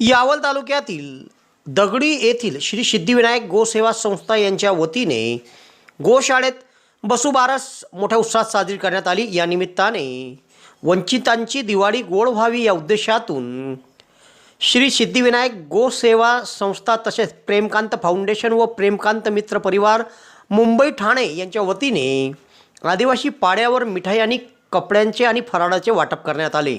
यावल तालुक्यातील दगडी येथील श्री सिद्धिविनायक गोसेवा संस्था यांच्या वतीने गोशाळेत बसुबारस मोठ्या उत्साहात साजरी करण्यात आली. या निमित्ताने वंचितांची दिवाळी गोड व्हावी या उद्देशातून श्री सिद्धिविनायक गोसेवा संस्था तसेच प्रेमकांत फाउंडेशन व प्रेमकांत मित्र परिवार मुंबई ठाणे यांच्या वतीने आदिवासी पाड्यावर मिठाई आणि कपड्यांचे आणि फराळाचे वाटप करण्यात आले.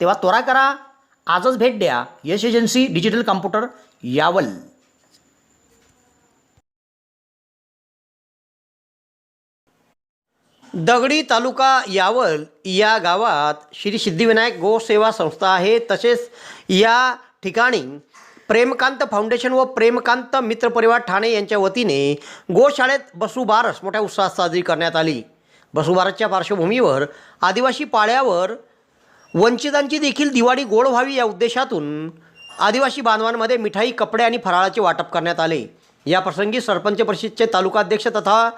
तेव्हा त्वरा करा आजच भेट द्या. Yash agency digital computer Yawal. दगडी तालुका यावल या गावात श्री सिद्धिविनायक गोसेवा संस्था आहे. तसेच या ठिकाणी प्रेमकांत फाउंडेशन व प्रेमकांत मित्र परिवार ठाणे यांच्या वतीने गोशाळेत बसुबारस मोठ्या उत्साहात साजरी करण्यात आली. बसुबारसच्या पार्श्वभूमीवर आदिवासी पाळ्यावर वंचितांची देखील दिवाळी गोड व्हावी या उद्देशातून आदिवासी बांधवांमध्ये मिठाई कपडे आणि फराळाचे वाटप करण्यात आले. या प्रसंगी सरपंच परिषदचे तालुकाध्यक्ष तथा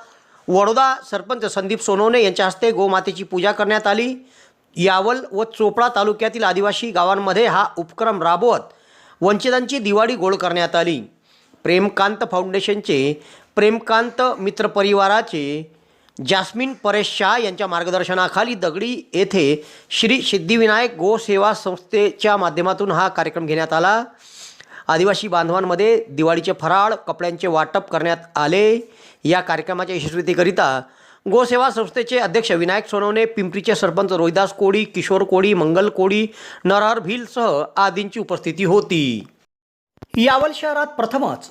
वडोदा सरपंच संदीप सोनवणे यांच्या हस्ते गोमातेची पूजा करण्यात आली. यावल व चोपडा तालुक्यातील आदिवासी गावांमध्ये हा उपक्रम राबवत वंचितांची दिवाळी गोड करण्यात आली. प्रेमकांत फाउंडेशनचे प्रेमकांत मित्रपरिवाराचे जास्मिन परेश शाह यांच्या मार्गदर्शनाखाली दगडी येथे श्री सिद्धिविनायक गोसेवा संस्थेच्या माध्यमातून हा कार्यक्रम घेण्यात आला. आदिवासी बांधवांमध्ये दिवाळीचे फराळ कपड्यांचे वाटप करण्यात आले. या कार्यक्रमाच्या यशस्वीतेकरिता गोसेवा संस्थेचे अध्यक्ष विनायक सोनवणे पिंपरीचे सरपंच रोहिदास कोळी किशोर कोळी मंगल कोळी नरहर भिलसह आदींची उपस्थिती होती. यावल शहरात प्रथमच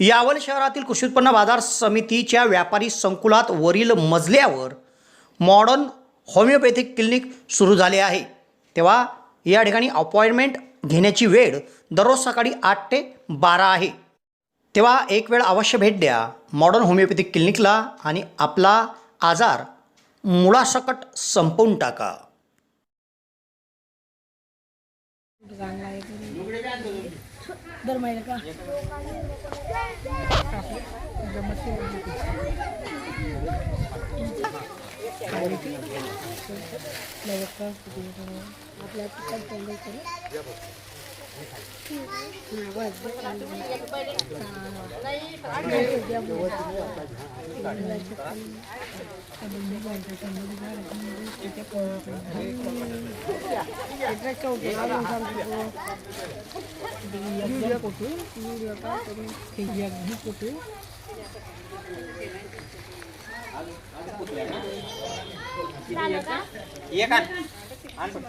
यावल शहरातील कृषी उत्पन्न बाजार समितीच्या व्यापारी संकुलात वरील मजल्यावर मॉडर्न होमिओपॅथिक क्लिनिक सुरू झाले आहे. तेव्हा या ठिकाणी अपॉइंटमेंट घेण्याची वेळ दररोज सकाळी आठ ते बारा आहे. तेव्हा एक वेळ अवश्य भेट द्या. मॉडर्न होमिओपॅथिक क्लिनिकला आणि आपला आजार मुळासकट संपवून टाका. दर महिना का? आपल्या एक आण आण फक्त.